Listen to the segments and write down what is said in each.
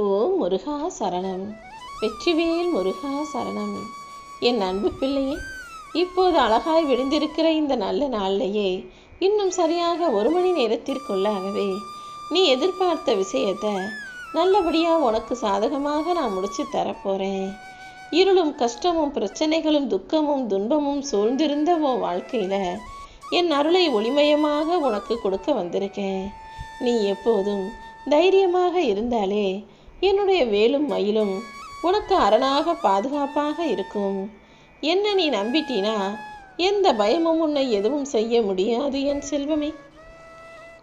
ஓ முருகா சரணம். வெற்றிவேல் முருகா சரணம். என் அன்பு பிள்ளையே இப்போது அழகாய் விழுந்திருக்கிற இந்த நல்ல நாளிலேயே இன்னும் சரியாக ஒரு மணி நேரத்திற்குள்ளாகவே நீ எதிர்பார்த்த விஷயத்தை நல்லபடியாக உனக்கு சாதகமாக நான் முடிச்சு தரப்போகிறேன் இருளும் கஷ்டமும் பிரச்சனைகளும் துக்கமும் துன்பமும் சூழ்ந்திருந்த உன் வாழ்க்கையில் என் அருளை ஒளிமயமாக உனக்கு கொடுக்க வந்திருக்கேன். நீ எப்போதும் தைரியமாக இருந்தாலே என்னுடைய வேலும் மயிலும் உனக்கு அரணாக பாதுகாப்பாக இருக்கும். என்ன நீ நம்பிட்டினா எந்த பயமும் உன்னை எதுவும் செய்ய முடியாது என் செல்வமே.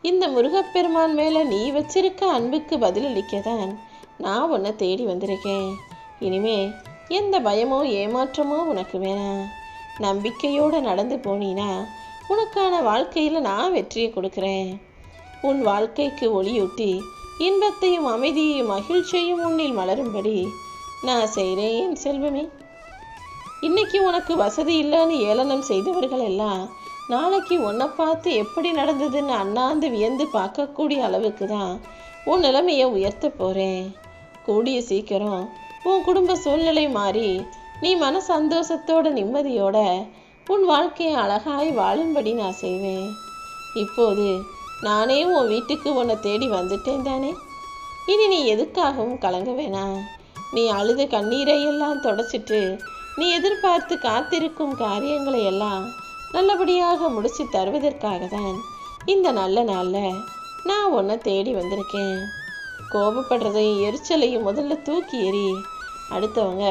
இந்த முருகப்பெருமான் மேலே நீ வச்சிருக்க அன்புக்கு பதிலளிக்க தான் நான் உன்னை தேடி வந்திருக்கேன். இனிமே எந்த பயமோ ஏமாற்றமோ உனக்கு வேணாம் நம்பிக்கையோடு நடந்து போனீனா உனக்கான வாழ்க்கையில் நான் வெற்றியை கொடுக்குறேன். உன் வாழ்க்கைக்கு ஒளியூட்டி இன்பத்தையும் அமைதியையும் மகிழ்ச்சியையும் உன்னில் மலரும்படி நான் செய்கிறேன் செல்வமே. இன்னைக்கு உனக்கு வசதி இல்லைன்னு ஏளனம் செய்தவர்கள் எல்லாம் நாளைக்கு உன்னை பார்த்து எப்படி நடந்ததுன்னு அண்ணாந்து வியந்து பார்க்கக்கூடிய அளவுக்கு தான் உன் நிலைமையை உயர்த்த போகிறேன் கூடிய சீக்கிரம் உன் குடும்ப சூழ்நிலை மாறி நீ மன சந்தோஷத்தோட நிம்மதியோட உன் வாழ்க்கையை அழகாய் வாழும்படி நான் செய்வேன். இப்போது நானே உன் வீட்டுக்கு உன்னை தேடி வந்துட்டேன் தானே? இனி நீ எதுக்காகவும் கலங்க வேணாம். நீ அழுத கண்ணீரை எல்லாம் தொடச்சிட்டு நீ எதிர்பார்த்து காத்திருக்கும் காரியங்களை எல்லாம் நல்லபடியாக முடிச்சு தருவதற்காக தான் இந்த நல்ல நாளில் நான் உன்னை தேடி வந்திருக்கேன். கோபப்படுறதையும் எரிச்சலையும் முதல்ல தூக்கி எறி அடுத்தவங்க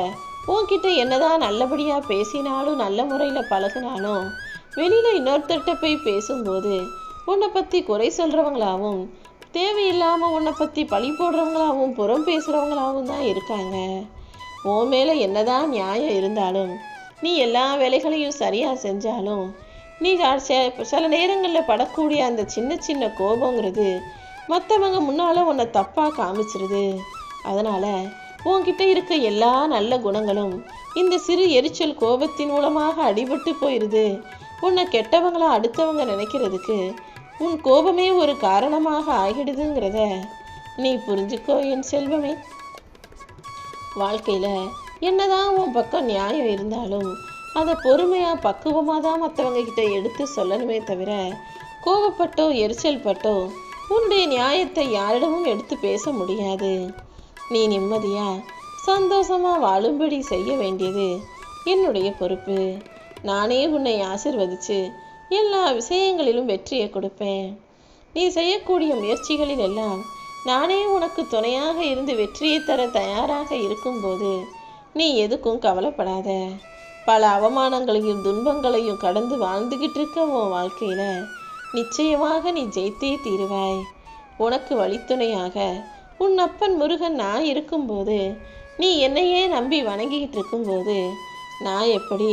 உன்கிட்ட என்னதான் நல்லபடியாக பேசினாலும் நல்ல முறையில் பழகினாலும் வெளியில் இன்னொருத்தர்கிட்ட போய் பேசும்போது உன்னை பற்றி குறை சொல்கிறவங்களாவும் தேவையில்லாமல் உன்னை பற்றி பழி போடுறவங்களாவும் புறம் பேசுகிறவங்களாகவும் தான் இருக்காங்க. உன் மேலே என்னதான் நியாயம் இருந்தாலும் நீ எல்லா வேலைகளையும் சரியாக செஞ்சாலும் நீ சில நேரங்களில் படக்கூடிய அந்த சின்ன சின்ன கோபங்கிறது மற்றவங்க முன்னால் உன்னை தப்பாக காமிச்சிருது. அதனால் உன்கிட்ட இருக்க எல்லா நல்ல குணங்களும் இந்த சிறு எரிச்சல் கோபத்தின் மூலமாக அடிபட்டு போயிடுது உன்னை கெட்டவங்களா அடுத்தவங்க நினைக்கிறதுக்கு உன் கோபமே ஒரு காரணமாக ஆகிடுதுங்கிறத நீ புரிஞ்சுக்கோ என் செல்வமே. வாழ்க்கையில் என்னதான் உன் பக்கம் நியாயம் இருந்தாலும் அதை பொறுமையாக பக்குவமாக தான் மற்றவங்க கிட்ட எடுத்து சொல்லணுமே தவிர கோபப்பட்டோ எரிச்சல் பட்டோ உன்னுடைய நியாயத்தை யாரிடமும் எடுத்து பேச முடியாது. நீ நிம்மதியாக சந்தோஷமா வாழும்படி செய்ய வேண்டியது என்னுடைய பொறுப்பு. நானே உன்னை ஆசிர்வதிச்சு எல்லா விஷயங்களிலும் வெற்றியை கொடுப்பேன். நீ செய்யக்கூடிய முயற்சிகளில் எல்லாம் நானே உனக்கு துணையாக இருந்து வெற்றியை தர தயாராக இருக்கும்போது நீ எதுக்கும் கவலைப்படாத. பல அவமானங்களையும் துன்பங்களையும் கடந்து வாழ்ந்துகிட்டு இருக்க உன் வாழ்க்கையில நிச்சயமாக நீ ஜெயித்தே தீருவாய். உனக்கு வழித்துணையாக உன் அப்பன் முருகன் நான் இருக்கும்போது நீ என்னையே நம்பி வணங்கிக்கிட்டு இருக்கும்போது நான் எப்படி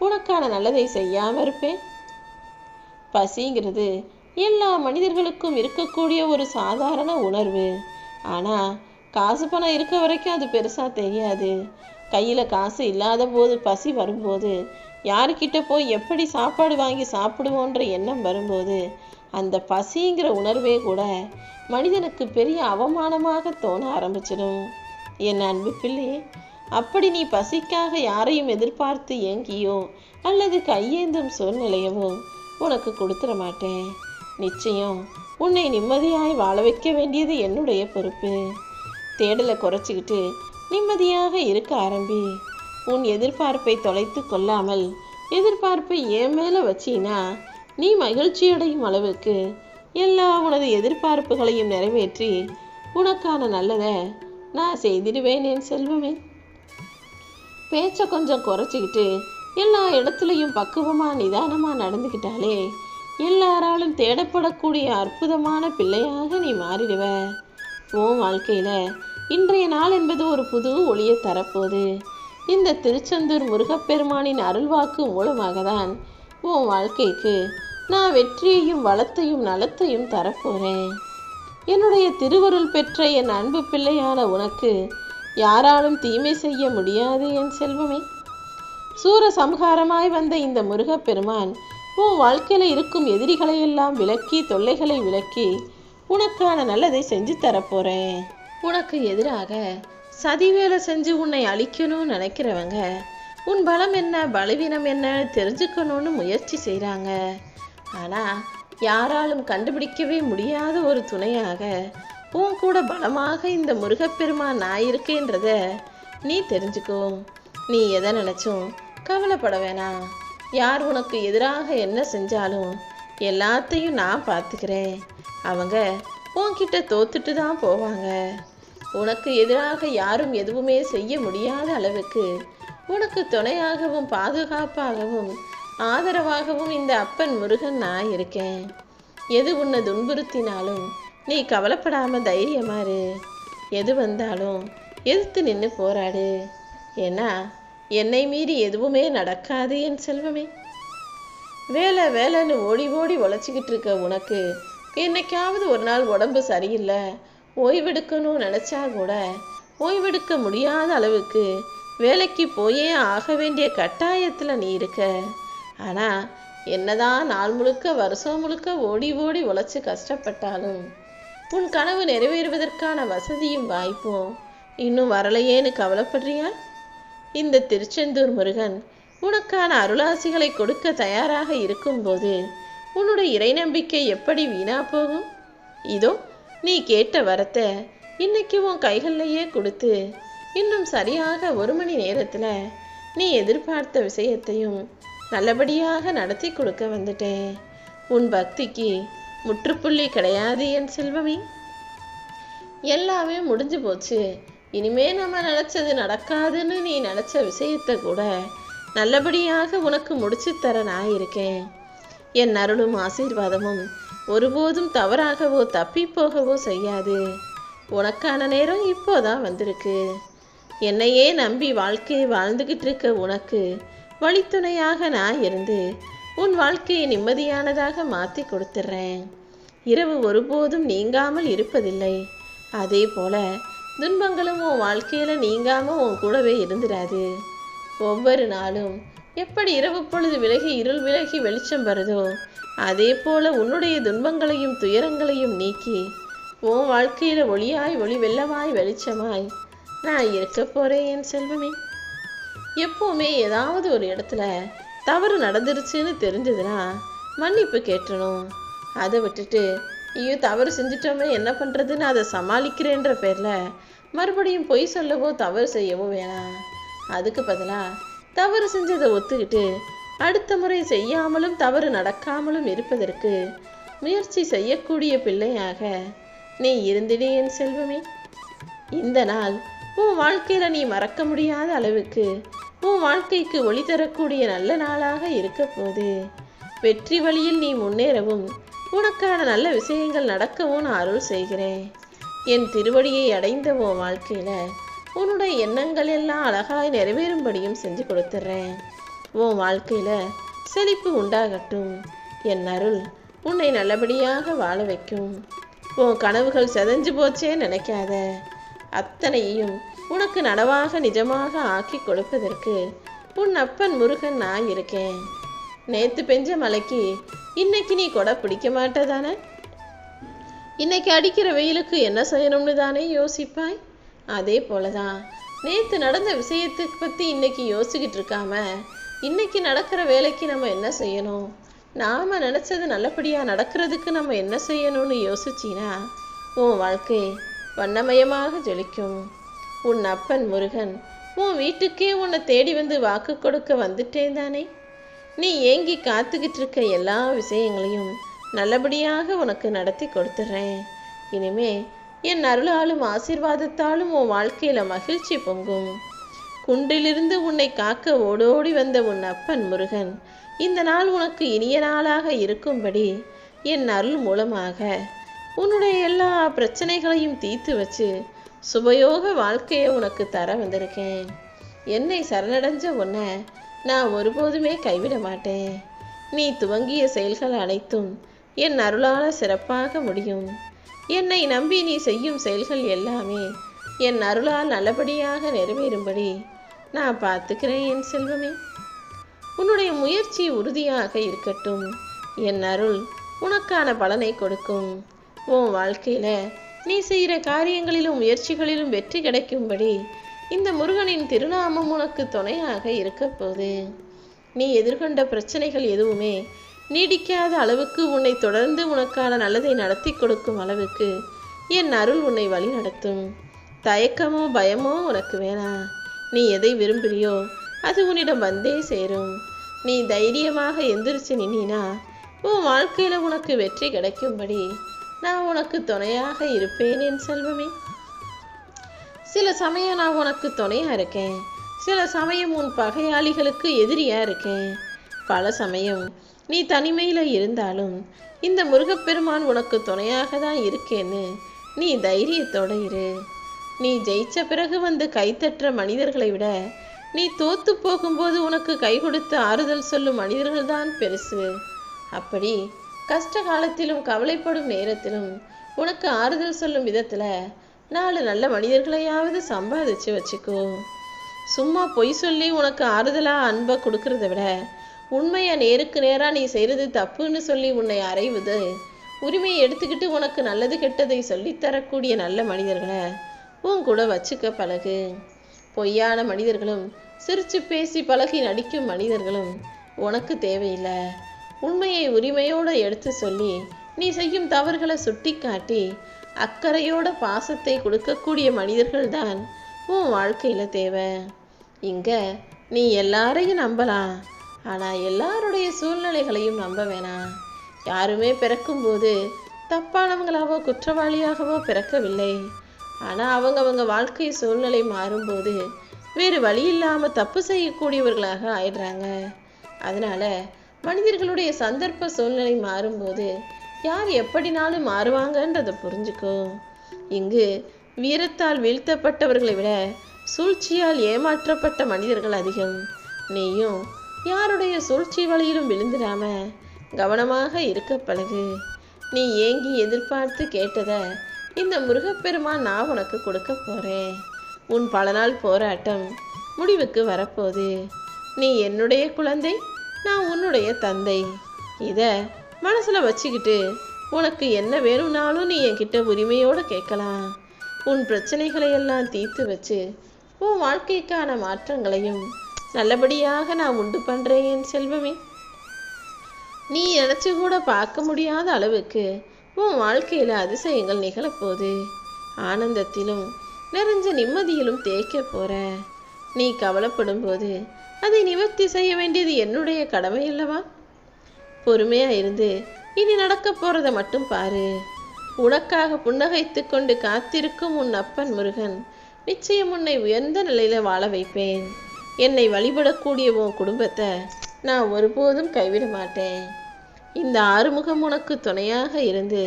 உனக்கான நல்லதை செய்யாமல் இருப்பேன்? பசிங்கிறது எல்லா மனிதர்களுக்கும் இருக்கக்கூடிய ஒரு சாதாரண உணர்வு. ஆனால் காசு பணம் இருக்க வரைக்கும் அது பெருசாக தெரியாது. கையில் காசு இல்லாத போது பசி வரும்போது யாருக்கிட்ட போய் எப்படி சாப்பாடு வாங்கி சாப்பிடுவோன்ற எண்ணம் வரும்போது அந்த பசிங்கிற உணர்வே கூட மனிதனுக்கு பெரிய அவமானமாக தோண ஆரம்பிச்சிடும். என் அன்பு பிள்ளையே அப்படி நீ பசிக்காக யாரையும் எதிர்பார்த்து ஏங்கியோ அல்லது கையேந்தும் சூழ்நிலையவோ உனக்கு கொடுத்துட மாட்டேன் நிச்சயம் உன்னை நிம்மதியாய் வாழ வைக்க வேண்டியது என்னுடைய பொறுப்பு. தேடலை குறைச்சிக்கிட்டு நிம்மதியாக இருக்க ஆரம்பி. உன் எதிர்பார்ப்பை தொலைத்து கொள்ளாமல் எதிர்பார்ப்பை என் மேலே வச்சினா நீ மகிழ்ச்சியடையும் அளவுக்கு எல்லா உனது எதிர்பார்ப்புகளையும் நிறைவேற்றி உனக்கான நல்லதை நான் செய்திடுவேன் என் செல்வமே. பேச்சை கொஞ்சம் குறைச்சிக்கிட்டு எல்லா இடத்துலையும் பக்குவமாக நிதானமாக நடந்துக்கிட்டாலே எல்லாராலும் தேடப்படக்கூடிய அற்புதமான பிள்ளையாக நீ மாறிடுவ. உன் வாழ்க்கையில் இன்றைய நாள் என்பது ஒரு புது ஒளியை தரப்போகுது. இந்த திருச்செந்தூர் முருகப்பெருமானின் அருள்வாக்கு மூலமாக தான் உன் வாழ்க்கைக்கு நான் வெற்றியையும் வளத்தையும் நலத்தையும் தரப்போகிறேன் என்னுடைய திருவருள் பெற்ற என் அன்பு பிள்ளையான உனக்கு யாராலும் தீமை செய்ய முடியாது என் செல்வமே. சூர சம்ஹாரமாய் வந்த இந்த முருகப்பெருமான் உன் வாழ்க்கையில் இருக்கும் எதிரிகளை எல்லாம் விலக்கி தொல்லைகளை விலக்கி உனக்கான நல்லதை செஞ்சு தரப்போறேன். உனக்கு எதிராக சதி வேலை செஞ்சு உன்னை அழிக்கணும்னு நினைக்கிறவங்க உன் பலம் என்ன பலவீனம் என்ன தெரிஞ்சுக்கணும்னு முயற்சி செய்கிறாங்க ஆனால் யாராலும் கண்டுபிடிக்கவே முடியாத ஒரு துணையாக உன் கூட பலமாக இந்த முருகப்பெருமான் நான் இருக்கேன்றத நீ தெரிஞ்சுக்கோ. நீ எதை நினச்சும் கவலைப்பட வேணாம். யார் உனக்கு எதிராக என்ன செஞ்சாலும் எல்லாத்தையும் நான் பார்த்துக்கிறேன். அவங்க உன்கிட்ட தோத்துட்டு தான் போவாங்க. உனக்கு எதிராக யாரும் எதுவுமே செய்ய முடியாத அளவுக்கு உனக்கு துணையாகவும் பாதுகாப்பாகவும் ஆதரவாகவும் இந்த அப்பன் முருகன் நான் இருக்கேன். எது உன்னை துன்புறுத்தினாலும் நீ கவலைப்படாம தைரியமாறு எது வந்தாலும் எதிர்த்து நின்று போராடு. ஏன்னா என்னை மீறி எதுவுமே நடக்காது என் செல்வமே. வேலை வேலைன்னு ஓடி ஓடி உழைச்சிக்கிட்டு இருக்க உனக்கு என்னைக்காவது ஒரு நாள் உடம்பு சரியில்லை ஓய்வெடுக்கணும்னு நினச்சா கூட ஓய்வெடுக்க முடியாத அளவுக்கு வேலைக்கு போயே ஆக வேண்டிய கட்டாயத்தில் நீ இருக்க. ஆனால் என்னதான் நாள் முழுக்க வருஷம் முழுக்க ஓடி ஓடி உழைச்சி கஷ்டப்பட்டாலும் உன் கனவு நிறைவேறுவதற்கான வசதியும் வாய்ப்பும் இன்னும் வரலையேன்னு கவலைப்படுறியா? இந்த திருச்செந்தூர் முருகன் உனக்கான அருளாசிகளை கொடுக்க தயாராக இருக்கும்போது உன்னுடைய இறை நம்பிக்கை எப்படி வீணா போகும்? இதோ நீ கேட்ட வரத்தை இன்னைக்கு உன் கைகள்லையே கொடுத்து இன்னும் சரியாக ஒரு மணி நேரத்தில் நீ எதிர்பார்த்த விஷயத்தையும் நல்லபடியாக நடத்தி கொடுக்க வந்துட்டேன் உன் பக்திக்கு முற்றுப்புள்ளி கிடையாது என் செல்வமே. எல்லாமே முடிஞ்சு போச்சு. இனிமே நம்ம நினச்சது நடக்காதுன்னு நீ நினச்ச விஷயத்தை கூட நல்லபடியாக உனக்கு முடிச்சு தர நான் இருக்கேன். என் அருளும் ஆசீர்வாதமும் ஒருபோதும் தவறாகவோ தப்பி போகவோ செய்யாது. உனக்கான நேரம் இப்போதான் வந்திருக்கு. என்னையே நம்பி வாழ்க்கையை வாழ்ந்துகிட்டு இருக்க உனக்கு வழித்துணையாக நான் இருந்து உன் வாழ்க்கையை நிம்மதியானதாக மாற்றி கொடுத்துட்றேன் இரவு ஒருபோதும் நீங்காமல் இருப்பதில்லை. அதே போல துன்பங்களும் உன் வாழ்க்கையில் நீங்காமல் உன் கூடவே இருந்துடாது ஒவ்வொரு நாளும் எப்படி இரவு பொழுது விலகி இருள் விலகி வெளிச்சம் வருதோ அதே போல உன்னுடைய துன்பங்களையும் துயரங்களையும் நீக்கி உன் வாழ்க்கையில் ஒளியாய் ஒளி வெள்ளமாய் வெளிச்சமாய் நான் இருக்க போறேன் என் செல்வமே. எப்போவுமே ஏதாவது ஒரு இடத்துல தவறு நடந்துருச்சுன்னு தெரிஞ்சதுன்னா மன்னிப்பு கேட்டணும். அதை விட்டுட்டு ஐயோ தவறு செஞ்சிட்டோமே என்ன பண்ணுறதுன்னு அதை சமாளிக்கிறேன்ற பேரில் மறுபடியும் பொய் சொல்லவோ தவறு செய்யவோ வேணாம் அதுக்கு பதிலாக தவறு செஞ்சதை ஒத்துக்கிட்டு அடுத்த முறை செய்யாமலும் தவறு நடக்காமலும் இருப்பதற்கு முயற்சி செய்யக்கூடிய பிள்ளையாக நீ இருந்திடு என் செல்வமே. இந்த நாள் உன் வாழ்க்கையில் நீ மறக்க முடியாத அளவுக்கு உன் வாழ்க்கைக்கு ஒளி தரக்கூடிய நல்ல நாளாக இருக்க போது வெற்றி வழியில் நீ முன்னேறவும் உனக்கான நல்ல விஷயங்கள் நடக்கவும் நான் அருள் செய்கிறேன். என் திருவடியை அடைந்த உன் வாழ்க்கையில் உன்னுடைய எண்ணங்கள் எல்லாம் அழகாய் நிறைவேறும்படியும் செஞ்சு கொடுத்துட்றேன் உன் வாழ்க்கையில் செழிப்பு உண்டாகட்டும். என் அருள் உன்னை நல்லபடியாக வாழ வைக்கும். உன் கனவுகள் செதஞ்சு போச்சே நினைக்காத. அத்தனையும் உனக்கு நனவாக நிஜமாக ஆக்கி கொடுப்பதற்கு உன் அப்பன் முருகன் நான் இருக்கேன். நேத்து பெஞ்ச மலைக்கு இன்னைக்கு நீ கொடை பிடிக்க மாட்டதானே? இன்னைக்கு அடிக்கிற வெயிலுக்கு என்ன செய்யணும்னு தானே யோசிப்பாய்? அதே போலதான். நேத்து நடந்த விஷயத்துக்கு பத்தி இன்னைக்கு யோசிக்கிட்டு இருக்காம இன்னைக்கு நடக்கிற வேலைக்கு நம்ம என்ன செய்யணும்? நாம நினைச்சது நல்லபடியா நடக்கிறதுக்கு நம்ம என்ன செய்யணும்னு யோசிச்சினா உன் வாழ்க்கை வண்ணமயமாக ஜொலிக்கும். உன் அப்பன் முருகன் உன் வீட்டுக்கே உன்னை தேடி வந்து வாக்கு கொடுக்க வந்துட்டேன் தானே? நீ ஏங்கி காத்துக்கிட்டு இருக்க எல்லா விஷயங்களையும் நல்லபடியாக உனக்கு நடத்தி கொடுத்துட்றேன் இனிமே என் அருளாலும் ஆசிர்வாதத்தாலும் உன் வாழ்க்கையில மகிழ்ச்சி பொங்கும். குன்றிலிருந்து உன்னை காக்க ஓடோடி வந்த உன் அப்பன் முருகன் இந்த நாள் உனக்கு இனிய நாளாக இருக்கும்படி என் அருள் மூலமாக உன்னுடைய எல்லா பிரச்சனைகளையும் தீர்த்து வச்சு சுபயோக வாழ்க்கையை உனக்கு தர வந்திருக்கேன். என்னை சரணடைஞ்ச உன்னை நான் ஒருபோதுமே கைவிட மாட்டேன். நீ துவங்கிய செயல்கள் அனைத்தும் என் அருளால சிறப்பாக முடியும். என்னை நம்பி நீ செய்யும் செயல்கள் எல்லாமே என் அருளால் நல்லபடியாக நிறைவேறும்படி நான் பார்த்துக்கிறேன் என் செல்வமே. உன்னுடைய முயற்சி உறுதியாக இருக்கட்டும். என் அருள் உனக்கான பலனை கொடுக்கும். உன் வாழ்க்கையில நீ செய்கிற காரியங்களிலும் முயற்சிகளிலும் வெற்றி கிடைக்கும்படி இந்த முருகனின் திருநாமம் உனக்கு துணையாக இருக்க போகுது. நீ எதிர்கொண்ட பிரச்சனைகள் எதுவுமே நீடிக்காத அளவுக்கு உன்னை தொடர்ந்து உனக்கான நல்லதை நடத்தி கொடுக்கும் அளவுக்கு என் அருள் உன்னை வழி நடத்தும். தயக்கமோ பயமோ உனக்கு வேணாம் நீ எதை விரும்புகிறியோ அது உன்னிடம் வந்தே சேரும். நீ தைரியமாக எந்திரிச்சு நின்னா உன் வாழ்க்கையில் உனக்கு வெற்றி கிடைக்கும்படி நான் உனக்கு துணையாக இருப்பேன் என் செல்வமே. சில சமயம் நான் உனக்கு துணையா இருக்கேன். சில சமயம் உன் பகையாளிகளுக்கு எதிரியா இருக்கேன். பல சமயம் நீ தனிமையில் இருந்தாலும் இந்த முருகப்பெருமான் உனக்கு துணையாக தான் இருக்கேன்னு நீ தைரியத்தோட இரு. நீ ஜெயிச்ச பிறகு வந்து கைத்தற்ற மனிதர்களை விட நீ தோத்து போகும்போது உனக்கு கை கொடுத்து ஆறுதல் சொல்லும் மனிதர்கள் தான் பெருசு. அப்படி கஷ்ட காலத்திலும் கவலைப்படும் நேரத்திலும் உனக்கு ஆறுதல் சொல்லும் விதத்தில் நாலு நல்ல மனிதர்களையாவது சம்பாதிச்சு வச்சுக்கோ. சும்மா பொய் சொல்லி உனக்கு ஆறுதலாக அன்பை கொடுக்கறத விட உண்மையை நேருக்கு நேராக நீ செய்கிறது தப்புன்னு சொல்லி உன்னை அறைவது உரிமையை எடுத்துக்கிட்டு உனக்கு நல்லது கெட்டதை சொல்லித்தரக்கூடிய நல்ல மனிதர்களை உன் கூட வச்சுக்க பழகு. பொய்யான மனிதர்களும் சிரித்து பேசி பழகி நடிக்கும் மனிதர்களும் உனக்கு தேவையில்லை. உண்மையை உரிமையோடு எடுத்து சொல்லி நீ செய்யும் தவறுகளை சுட்டி காட்டி அக்கறையோட பாசத்தை கொடுக்கக்கூடிய மனிதர்கள் தான் உன் வாழ்க்கையில் தேவை. இங்கே நீ எல்லாரையும் நம்பலாம். ஆனால் எல்லாருடைய சூழ்நிலைகளையும் நம்ப வேணாம் யாருமே பிறக்கும்போது தப்பானவங்களாவோ குற்றவாளியாகவோ பிறக்கவில்லை. ஆனால் அவங்க அவங்க வாழ்க்கை சூழ்நிலை மாறும்போது வேறு வழி இல்லாமல் தப்பு செய்யக்கூடியவர்களாக ஆயிடுறாங்க. அதனால் மனிதர்களுடைய சந்தர்ப்ப சூழ்நிலை மாறும்போது யார் எப்படினாலும் மாறுவாங்கன்றதை புரிஞ்சுக்கோ. இங்கு வீரத்தால் வீழ்த்தப்பட்டவர்களை விட சூழ்ச்சியால் ஏமாற்றப்பட்ட மனிதர்கள் அதிகம். நீயும் யாருடைய சூழ்ச்சி வழியிலும் விழுந்துடாம கவனமாக இருக்க பழகு. நீ ஏங்கி எதிர்பார்த்து கேட்டதை இந்த முருகப்பெருமான் நான் உனக்கு கொடுக்க போறேன். உன் பல நாள் போராட்டம் முடிவுக்கு வரப்போகுது. நீ என்னுடைய குழந்தை நான் உன்னுடைய தந்தை. இதை மனசில் வச்சுக்கிட்டு உனக்கு என்ன வேணும்னாலும் நீ என்கிட்ட உரிமையோடு கேட்கலாம். உன் பிரச்சனைகளை எல்லாம் தீர்த்து வச்சு உன் வாழ்க்கைக்கான மாற்றங்களையும் நல்லபடியாக நான் உண்டு பண்றேன் என் செல்வமே. நீ நினச்சி கூட பார்க்க முடியாத அளவுக்கு உன் வாழ்க்கையில் அதிசயங்கள் நிகழப்போகுது. ஆனந்தத்திலும் நிறைஞ்ச நிம்மதியிலும் தேய்க்க போற. நீ கவலைப்படும் போது அதை நிவர்த்தி செய்ய வேண்டியது என்னுடைய கடமை அல்லவா? பொறுமையா இருந்து இனி நடக்க போறத மட்டும் பாரு. உனக்காக புன்னகைத்து கொண்டு காத்திருக்கும் உன் அப்பன் முருகன் நிச்சயம் உன்னை உயர்ந்த நிலையில வாழ வைப்பேன். என்னை வழிபடக்கூடிய உன் குடும்பத்தை நான் ஒருபோதும் கைவிட மாட்டேன். இந்த ஆறுமுகம் உனக்கு துணையாக இருந்து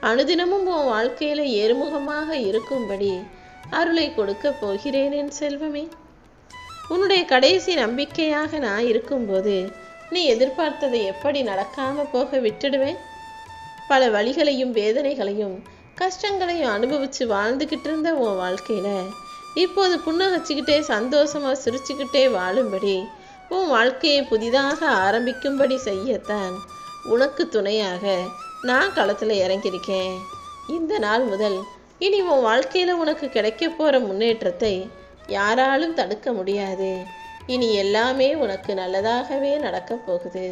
அனுதினமும் உன் வாழ்க்கையில் ஏறுமுகமாக இருக்கும்படி அருளை கொடுக்க போகிறேன் என் செல்வமே. உன்னுடைய கடைசி நம்பிக்கையாக நான் இருக்கும்போது நீ எதிர்பார்த்ததை எப்படி நடக்காம போக விட்டுடுவேன்? பல வழிகளையும் வேதனைகளையும் கஷ்டங்களையும் அனுபவிச்சு வாழ்ந்துக்கிட்டு இருந்த உன் வாழ்க்கையில இப்போது புன்னகச்சிக்கிட்டே சந்தோஷமா சிரிச்சுக்கிட்டே வாழும்படி உன் வாழ்க்கையை புதிதாக ஆரம்பிக்கும்படி செய்யத்தான் உனக்கு துணையாக நான் களத்தில் இறங்கியிருக்கேன். இந்த நாள் முதல் இனி உன் வாழ்க்கையில் உனக்கு கிடைக்க போகிற முன்னேற்றத்தை யாராலும் தடுக்க முடியாது. இனி எல்லாமே உனக்கு நல்லதாகவே நடக்கப் போகுது.